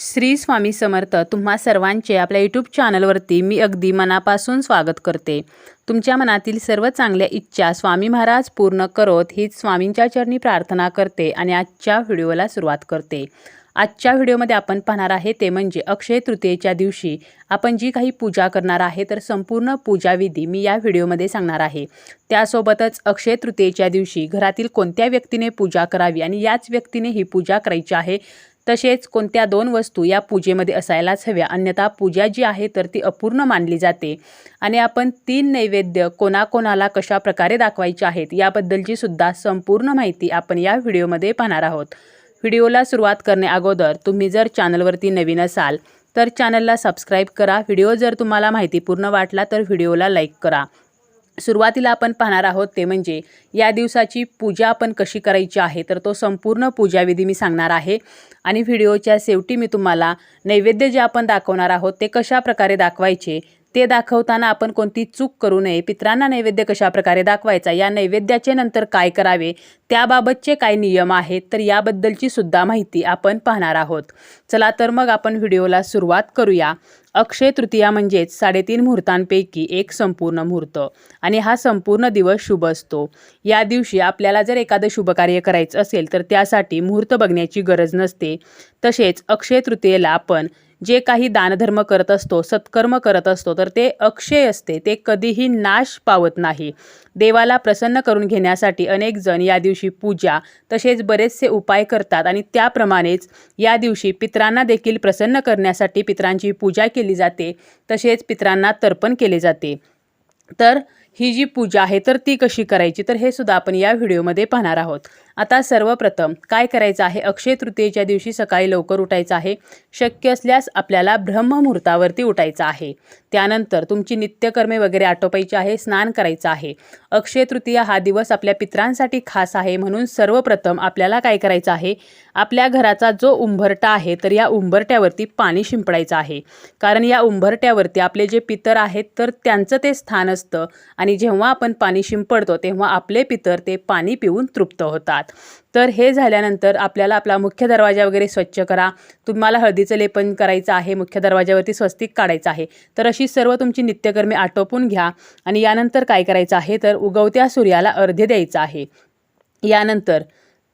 श्री स्वामी समर्थ तुम्हा सर्वांचे आपल्या यूट्यूब चॅनलवरती मी अगदी मनापासून स्वागत करते. तुमच्या मनातील सर्व चांगल्या इच्छा स्वामी महाराज पूर्ण करोत हीच स्वामींच्या चरणी प्रार्थना करते आणि आजच्या व्हिडिओला सुरुवात करते. आजच्या व्हिडिओमध्ये आपण पाहणार आहे ते म्हणजे अक्षय तृतीयेच्या दिवशी आपण जी काही पूजा करणार आहे तर संपूर्ण पूजाविधी मी या व्हिडिओमध्ये सांगणार आहे. त्यासोबतच अक्षय तृतीयेच्या दिवशी घरातील कोणत्या व्यक्तीने पूजा करावी आणि याच व्यक्तीने ही पूजा करायची आहे तसेच कोणत्या दोन वस्तू या पूजेमध्ये असायलाच हव्या. अन्यथा पूजा जी आहे तर ती अपूर्ण मानली जाते. आणि आपण तीन नैवेद्य कोणाकोणाला कशा प्रकारे दाखवायचे आहेत याबद्दलची सुद्धा संपूर्ण माहिती आपण या व्हिडिओमध्ये पाहणार आहोत. व्हिडिओला सुरुवात करणे अगोदर तुम्ही जर चॅनलवरती नवीन असाल तर चॅनलला सबस्क्राईब करा. व्हिडिओ जर तुम्हाला माहितीपूर्ण वाटला तर व्हिडिओला लाईक करा. सुरुवातीला आपण पाहणार आहोत ते म्हणजे या दिवसाची पूजा आपण कशी करायची आहे तर तो संपूर्ण पूजाविधी मी सांगणार आहे. आणि व्हिडिओच्या शेवटी मी तुम्हाला नैवेद्य जे आपण दाखवणार आहोत ते कशा प्रकारे दाखवायचे ते दाखवताना आपण कोणती चूक करू नये पित्रांना नैवेद्य कशा प्रकारे दाखवायचा या नैवेद्याचे नंतर काय करावे त्याबाबतचे काय नियम आहेत तर याबद्दलची सुद्धा माहिती आपण पाहणार आहोत. चला तर मग आपण व्हिडिओला सुरुवात करूया. अक्षय तृतीया म्हणजेच साडेतीन मुहूर्तांपैकी एक संपूर्ण मुहूर्त. आणि हा संपूर्ण दिवस शुभ असतो. या दिवशी आपल्याला जर एखादं शुभकार्य करायचं असेल तर त्यासाठी मुहूर्त बघण्याची गरज नसते. तसेच अक्षय तृतीयेला आपण जे काही दानधर्म करत असतो सत्कर्म करत असतो तर ते अक्षय असते. ते कधीही नाश पावत नाही. देवाला प्रसन्न करून घेण्यासाठी अनेक जण या दिवशी पूजा तसेच बरेचसे उपाय करतात आणि त्याप्रमाणेच या दिवशी पित्रांना देखील प्रसन्न करण्यासाठी पित्रांची पूजा केली जाते तसेच पित्रांना तर्पण केले जाते. तर ही जी पूजा आहे तर ती कशी करायची? तर हे सुद्धा आपण या व्हिडिओमध्ये पाहणार आहोत. आता सर्वप्रथम काय करायचं आहे? अक्षय तृतीयेच्या दिवशी सकाळी लवकर उठायचं आहे. शक्य असल्यास आपल्याला ब्रह्ममुहूर्तावरती उठायचं आहे. त्यानंतर तुमची नित्यकर्मे वगैरे आटोपायची आहे स्नान करायचं आहे. अक्षय तृतीया हा दिवस आपल्या पित्रांसाठी खास आहे म्हणून सर्वप्रथम आपल्याला काय करायचं आहे? आपल्या घराचा जो उंबरटा आहे तर या उंबरट्यावरती पाणी शिंपडायचं आहे. कारण या उंबरट्यावरती आपले जे पितर आहेत तर त्यांचं ते स्थान असतं. आणि जेव्हा आपण पाणी शिंपडतो तेव्हा आपले पितर ते पाणी पिऊन तृप्त होतात. तर हे झाल्यानंतर आपल्याला आपला मुख्य दरवाजा वगैरे स्वच्छ करा. तुम्हाला हळदीचं लेपन करायचं आहे मुख्य दरवाजावरती स्वस्तिक काढायचं आहे. तर अशी सर्व तुमची नित्यकर्मे आटोपून घ्या आणि यानंतर काय करायचं आहे तर उगवत्या सूर्याला अर्ध्य द्यायचं आहे. यानंतर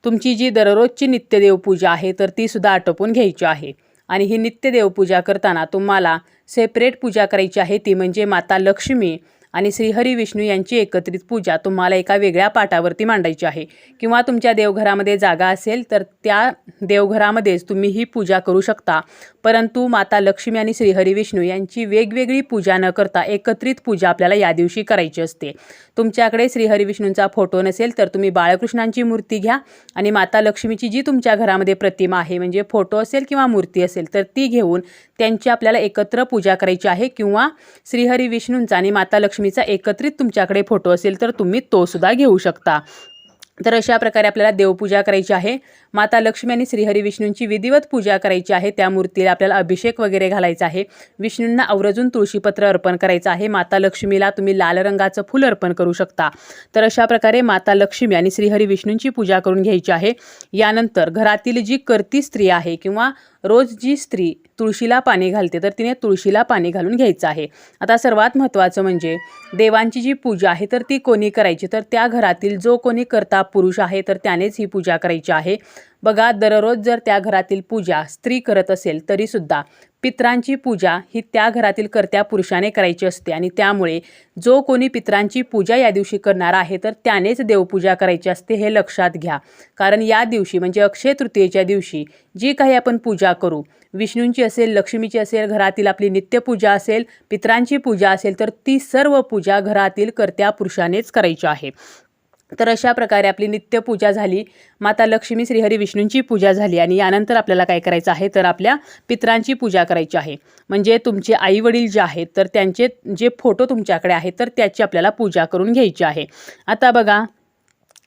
तुमची जी दररोजची नित्यदेवपूजा आहे तर ती सुद्धा आटोपून घ्यायची आहे. आणि ही नित्यदेवपूजा करताना तुम्हाला सेपरेट पूजा करायची आहे ती म्हणजे माता लक्ष्मी आणि श्रीहरी विष्णू यांची एकत्रित पूजा तुम्हाला एका वेगळ्या पाटावरती मांडायची आहे. किंवा तुमच्या देवघरामध्ये जागा असेल तर त्या देवघरामध्येच तुम्ही ही पूजा करू शकता. परंतु माता लक्ष्मी आणि श्रीहरी विष्णू यांची वेगवेगळी पूजा न करता एकत्रित पूजा आपल्याला या दिवशी करायची असते. तुमच्याकडे श्रीहरी विष्णूंचा फोटो नसेल तर तुम्ही बाळकृष्णांची मूर्ती घ्या आणि माता लक्ष्मीची जी तुमच्या घरामध्ये प्रतिमा आहे म्हणजे फोटो असेल किंवा मूर्ती असेल तर ती घेऊन त्यांची आपल्याला एकत्र पूजा करायची आहे किंवा श्रीहरी विष्णूंचा आणि माता लक्ष्मीचा एकत्रित तुमच्याकडे फोटो असेल तर तुम्ही तोसुद्धा घेऊ शकता. तर अशा प्रकारे आपल्याला देवपूजा करायची आहे. माता लक्ष्मी आणि श्रीहरी विष्णूंची विधिवत पूजा करायची आहे. त्या मूर्तीला आपल्याला अभिषेक वगैरे घालायचा आहे. विष्णूंना आवर्जून तुळशीपत्र अर्पण करायचं आहे. माता लक्ष्मीला तुम्ही लाल रंगाचं फुल अर्पण करू शकता. तर अशा प्रकारे माता लक्ष्मी आणि श्रीहरी विष्णूंची पूजा करून घ्यायची आहे. यानंतर घरातील जी करती स्त्री आहे किंवा रोज जी स्त्री तुळशीला पाणी घालते तर तिने तुळशीला पाणी घालून घ्यायचं आहे. आता सर्वात महत्त्वाचं म्हणजे देवांची जी पूजा आहे तर ती कोणी करायची? तर त्या घरातील जो कोणी करता पुरुष आहे तर त्यानेच ही पूजा करायची आहे. बघा दररोज जर त्या घरातील पूजा स्त्री करत असेल तरीसुद्धा पित्रांची पूजा ही त्या घरातील कर्त्या पुरुषाने करायची असते आणि त्यामुळे जो कोणी पित्रांची पूजा या दिवशी करणार आहे तर त्यानेच देवपूजा करायची असते हे लक्षात घ्या. कारण या दिवशी म्हणजे अक्षय तृतीयेच्या दिवशी जी काही आपण पूजा करू विष्णूंची असेल लक्ष्मीची असेल घरातील आपली नित्यपूजा असेल पित्रांची पूजा असेल तर ती सर्व पूजा घरातील कर्त्या पुरुषानेच करायची आहे. तर अशा प्रकारे आपली नित्यपूजा झाली. माता लक्ष्मी श्रीहरी विष्णूंची पूजा झाली आणि यानंतर आपल्याला काय करायचं आहे? तर आपल्या पित्रांची पूजा करायची आहे. म्हणजे तुमचे आईवडील जे आहेत तर त्यांचे जे फोटो तुमच्याकडे आहेत तर त्याची आपल्याला पूजा करून घ्यायची आहे. आता बघा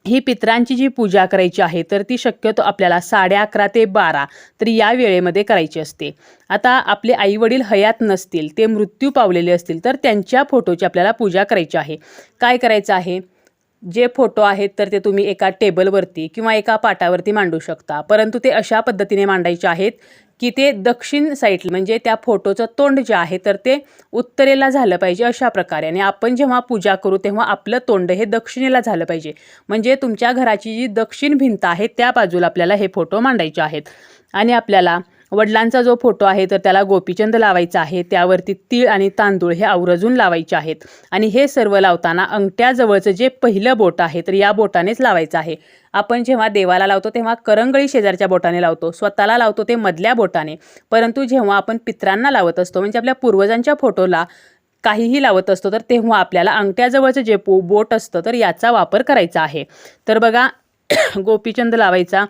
ही पित्रांची जी पूजा करायची आहे तर ती शक्यतो आपल्याला साडे अकरा ते बारा तर या वेळेमध्ये करायची असते. आता आपले आईवडील हयात नसतील ते मृत्यू पावलेले असतील तर त्यांच्या फोटोची आपल्याला पूजा करायची आहे. काय करायचं आहे? जे फोटो आहेत तर ते तुम्ही एका टेबलवरती किंवा एका पाटावरती मांडू शकता. परंतु ते अशा पद्धतीने मांडायचे आहेत की ते दक्षिण साईड म्हणजे त्या फोटोचं तोंड जे आहे तर ते उत्तरेला झालं पाहिजे अशा प्रकारे. आणि आपण जेव्हा पूजा करू तेव्हा आपलं तोंड हे दक्षिणेला झालं पाहिजे. म्हणजे तुमच्या घराची जी दक्षिण भिंत आहे त्या बाजूला आपल्याला हे फोटो मांडायचे आहेत. आणि आपल्याला वडिलांचा जो फोटो आहे तर त्याला गोपीचंद लावायचा आहे त्यावरती तीळ आणि तांदूळ हे आवरजून लावायचे आहेत. आणि हे सर्व लावताना अंगठ्याजवळचं जे पहिलं बोट आहे तर या बोटानेच लावायचं आहे. आपण जेव्हा देवाला लावतो तेव्हा करंगळी शेजारच्या बोटाने लावतो स्वतःला लावतो ते मधल्या बोटाने. परंतु जेव्हा आपण पित्रांना लावत असतो म्हणजे आपल्या पूर्वजांच्या फोटोला काहीही लावत असतो तर तेव्हा आपल्याला अंगठ्याजवळचं जे पो बोट असतं तर याचा वापर करायचा आहे. तर बघा गोपीचंद लावायचा.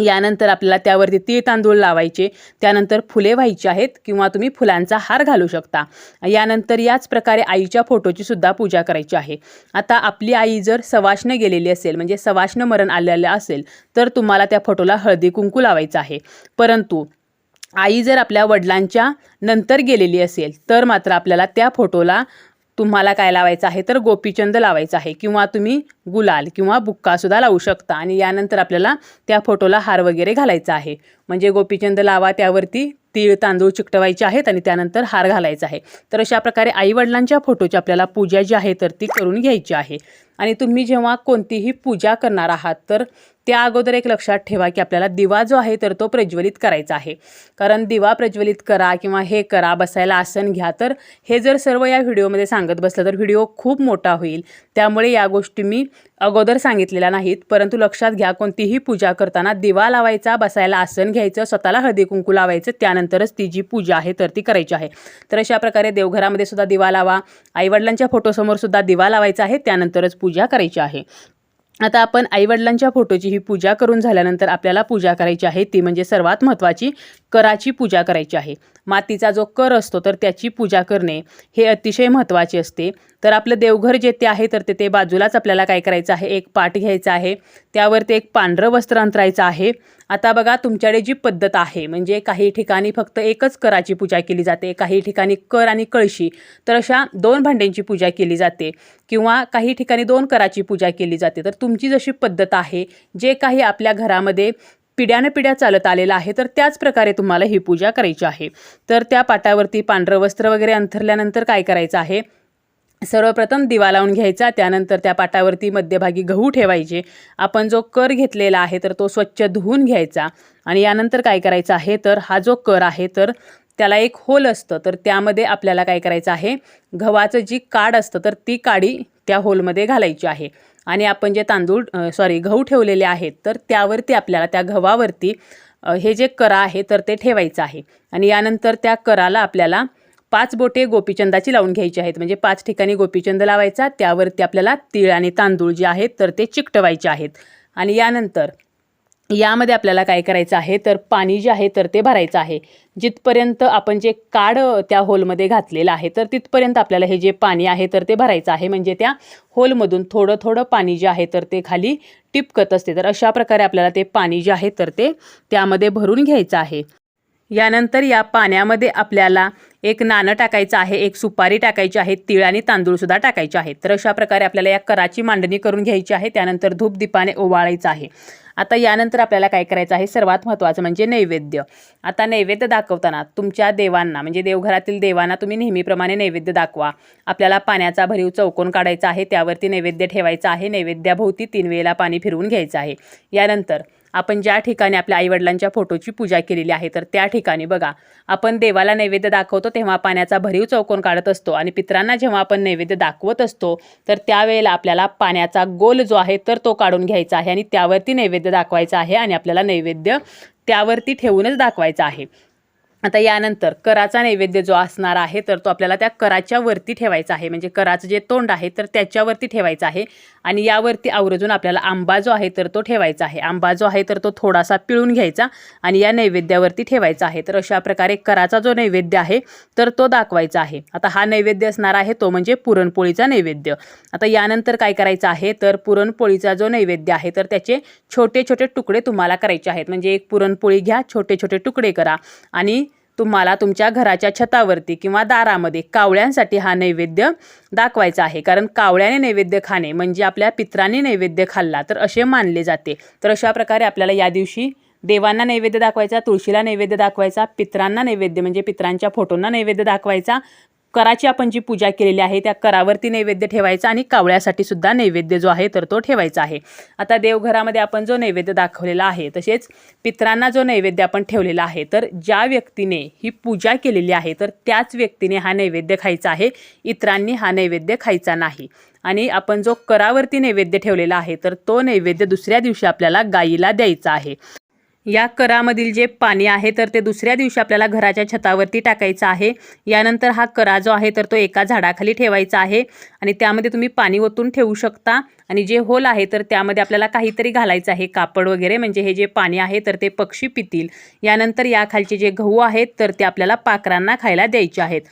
यानंतर आपल्याला त्यावरती तीळ तांदूळ लावायचे त्यानंतर फुले व्हायची आहेत किंवा तुम्ही फुलांचा हार घालू शकता. यानंतर याच प्रकारे आईच्या फोटोची सुद्धा पूजा करायची आहे. आता आपली आई जर सवाष्ण गेलेली असेल म्हणजे सवाष्ण मरण आलेलं असेल तर तुम्हाला त्या फोटोला हळदी कुंकू लावायचं आहे. परंतु आई जर आपल्या वडिलांच्या नंतर गेलेली असेल तर मात्र आपल्याला त्या फोटोला तुम्हाला काय लावायचं आहे? तर गोपीचंद लावायचं आहे किंवा तुम्ही गुलाल किंवा बुक्कासुद्धा लावू शकता. आणि यानंतर आपल्याला त्या फोटोला हार वगैरे घालायचा आहे. म्हणजे गोपीचंद लावा त्यावरती तीळ तांदूळ चिकटवायचे आहेत आणि त्यानंतर हार घालायचा आहे. तर अशा प्रकारे आईवडिलांच्या फोटोची आपल्याला पूजा जी आहे तर ती करून घ्यायची आहे. आणि तुम्ही जेव्हा कोणतीही पूजा करणार आहात तर त्या अगोदर एक लक्षात ठेवा की आपल्याला दिवा जो आहे तर तो प्रज्वलित करायचा आहे. कारण दिवा प्रज्वलित करा किंवा हे करा बसायला आसन घ्या तर हे जर सर्व या व्हिडिओमध्ये सांगत बसलं तर व्हिडिओ खूप मोठा होईल. त्यामुळे या गोष्टी मी अगोदर सांगितलेल्या नाहीत परंतु लक्षात घ्या कोणतीही पूजा करताना दिवा लावायचा बसायला आसन घ्यायचं स्वतःला हळदी कुंकू लावायचं त्यानंतरच ती जी पूजा आहे तर ती करायची आहे. तर अशा प्रकारे देवघरामध्ये सुद्धा दिवा लावा. आईवडिलांच्या फोटोसमोर सुद्धा दिवा लावायचा आहे त्यानंतरच पूजा करायची आहे. आता आपण आईवडिलांच्या फोटोची ही पूजा करून झाल्यानंतर आपल्याला पूजा करायची आहे. ती म्हणजे सर्वात महत्त्वाची कराची पूजा करायची आहे. मातीचा जो कर असतो तर त्याची पूजा करणे हे अतिशय महत्त्वाचे असते. तर आपलं देवघर जे ते आहे तर ते ते बाजूलाच आपल्याला काय करायचं आहे? एक पाट घ्यायचा आहे. त्यावरती एक पांढरं वस्त्र अंतरायचं आहे. आता बघा तुमच्याकडे जी पद्धत आहे म्हणजे काही ठिकाणी फक्त एकच कराची पूजा केली जाते काही ठिकाणी कर आणि कळशी तर अशा दोन भांड्यांची पूजा केली जाते किंवा काही ठिकाणी दोन कराची पूजा केली जाते. तर तुमची जशी पद्धत आहे जे काही आपल्या घरामध्ये पिढ्यानं पिढ्या चालत आलेलं आहे तर त्याच प्रकारे तुम्हाला ही पूजा करायची आहे. तर त्या पाटावरती पांढरं वस्त्र वगैरे अंथरल्यानंतर काय करायचं आहे? सर्वप्रथम दिवा लावून घ्यायचा त्यानंतर त्या पाटावरती मध्यभागी गहू ठेवायचे. आपण जो कर घेतलेला आहे तर तो स्वच्छ धुवून घ्यायचा. आणि यानंतर काय करायचं आहे तर हा जो कर आहे तर त्याला एक होल असतं. तर त्यामध्ये आपल्याला काय करायचं आहे गव्हाचं जी काड असतं तर ती काडी त्या होलमध्ये घालायची आहे. आणि आपण जे तांदूळ सॉरी गहू ठेवलेले आहेत तर त्यावरती आपल्याला त्या गव्हावरती हे जे करा आहे तर ते ठेवायचं आहे. आणि यानंतर त्या कराला आपल्याला पाच बोटे गोपीचंदाची लावून घ्यायची आहेत. म्हणजे पाच ठिकाणी गोपीचंद लावायचा त्यावरती आपल्याला तीळ आणि तांदूळ जे आहेत तर ते चिकटवायचे आहेत. आणि यानंतर यामध्ये आपल्याला काय करायचं आहे तर पाणी जे आहे तर ते भरायचं आहे. जिथपर्यंत आपण जे काड त्या होलमध्ये घातलेलं आहे तर तिथपर्यंत आपल्याला हे जे पाणी आहे तर ते भरायचं आहे. म्हणजे त्या होलमधून थोडं थोडं पाणी जे आहे तर ते खाली टिपकत असते. तर अशा प्रकारे आपल्याला ते पाणी जे आहे तर ते त्यामध्ये भरून घ्यायचं आहे. यानंतर या पाण्यामध्ये आपल्याला एक नाणं टाकायचं आहे एक सुपारी टाकायची आहे तीळ आणि तांदूळसुद्धा टाकायचे आहेत तर अशा प्रकारे आपल्याला या कराची मांडणी करून घ्यायची आहे त्यानंतर धूप दीपाने ओवाळायचं आहे. आता यानंतर आपल्याला काय करायचं आहे सर्वात महत्त्वाचं म्हणजे नैवेद्य. आता नैवेद्य दाखवताना तुमच्या देवांना म्हणजे देवघरातील देवांना तुम्ही नेहमीप्रमाणे नैवेद्य दाखवा. आपल्याला पाण्याचा भरीव चौकोन काढायचा आहे त्यावरती नैवेद्य ठेवायचा आहे नैवेद्याभोवती तीन वेळेला पाणी फिरवून घ्यायचं आहे. यानंतर आपण ज्या ठिकाणी आपल्या आईवडिलांच्या फोटोची पूजा केलेली आहे तर त्या ठिकाणी बघा आपण देवाला नैवेद्य दाखवतो तेव्हा पाण्याचा भरीव चौकोन काढत असतो आणि पित्रांना जेव्हा आपण नैवेद्य दाखवत असतो तर त्यावेळेला आपल्याला पाण्याचा गोल जो आहे तर तो काढून घ्यायचा आहे आणि त्यावरती नैवेद्य दाखवायचा आहे आणि आपल्याला नैवेद्य त्यावरती ठेवूनच दाखवायचा आहे. आता यानंतर कराचा नैवेद्य जो असणार आहे तर तो आपल्याला त्या कराच्या वरती ठेवायचा आहे. म्हणजे कराचं जे तोंड आहे तर त्याच्यावरती ठेवायचं आहे. आणि यावरती आवर्जून आपल्याला आंबा जो आहे तर तो ठेवायचा आहे. आंबा जो आहे तर तो थोडासा पिळून घ्यायचा आणि या नैवेद्यावरती ठेवायचा आहे. तर अशा प्रकारे कराचा जो नैवेद्य आहे तर तो दाखवायचा आहे. आता हा नैवेद्य असणार आहे तो म्हणजे पुरणपोळीचा नैवेद्य. आता यानंतर काय करायचं आहे तर पुरणपोळीचा जो नैवेद्य आहे तर त्याचे छोटे छोटे तुकडे तुम्हाला करायचे आहेत. म्हणजे एक पुरणपोळी घ्या छोटे छोटे तुकडे करा आणि तुम्हाला तुमच्या घराच्या छतावरती किंवा दारामध्ये कावळ्यांसाठी हा नैवेद्य दाखवायचा आहे. कारण कावळ्याने नैवेद्य खाणे म्हणजे आपल्या पित्राने नैवेद्य खाल्ला तर असे मानले जाते. तर अशा प्रकारे आपल्याला या दिवशी देवांना नैवेद्य दाखवायचा तुळशीला नैवेद्य दाखवायचा पित्रांना नैवेद्य म्हणजे पित्रांच्या फोटोंना नैवेद्य दाखवायचा कराची आपण जी पूजा केलेली आहे त्या करावरती नैवेद्य ठेवायचा आणि कावळ्यासाठी सुद्धा नैवेद्य जो आहे तर तो ठेवायचा आहे. आता देवघरामध्ये आपण जो नैवेद्य दाखवलेला आहे तसेच पित्रांना जो नैवेद्य आपण ठेवलेला आहे तर ज्या व्यक्तीने ही पूजा केलेली आहे तर त्याच व्यक्तीने हा नैवेद्य खायचा आहे इतरांनी हा नैवेद्य खायचा नाही. आणि आपण जो करावरती नैवेद्य ठेवलेला आहे तर तो नैवेद्य दुसऱ्या दिवशी आपल्याला गायीला द्यायचा आहे. या करामधील जे पाणी आहे तर ते दुसऱ्या दिवशी आपल्याला घराच्या छतावरती टाकायचं आहे. यानंतर हा करा जो आहे तर तो एका झाडाखाली ठेवायचा आहे आणि त्यामध्ये तुम्ही पाणी ओतून ठेवू शकता. आणि जे होल आहे तर त्यामध्ये आपल्याला काहीतरी घालायचं आहे कापड वगैरे. म्हणजे हे जे पाणी आहे तर ते पक्षी पितील. यानंतर याखालचे जे गहू आहेत तर ते आपल्याला पाकरांना खायला द्यायचे आहेत.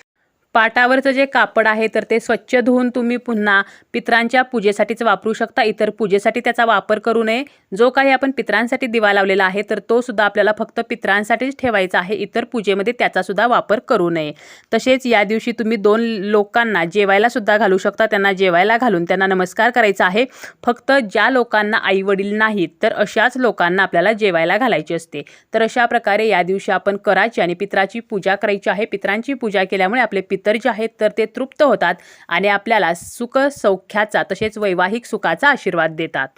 पाटावरचं जे कापड आहे तर ते स्वच्छ धुवून तुम्ही पुन्हा पित्रांच्या पूजेसाठीच वापरू शकता. इतर पूजेसाठी त्याचा वापर करू नये. जो काही आपण पित्रांसाठी दिवा लावलेला आहे तर तो सुद्धा आपल्याला फक्त पित्रांसाठीच ठेवायचा आहे. इतर पूजेमध्ये त्याचा सुद्धा वापर करू नये. तसेच या दिवशी तुम्ही दोन लोकांना जेवायला सुद्धा घालू शकता. त्यांना जेवायला घालून त्यांना नमस्कार करायचा आहे. फक्त ज्या लोकांना आई वडील नाहीत तर अशाच लोकांना आपल्याला जेवायला घालायची असते. तर अशा प्रकारे या दिवशी आपण कराची आणि पित्राची पूजा करायची आहे. पित्रांची पूजा केल्यामुळे आपले पित्र जे आहेत तर ते तृप्त होतात आणि आपल्याला सुख सौख्याचा तसेच वैवाहिक सुखाचा आशीर्वाद देतात.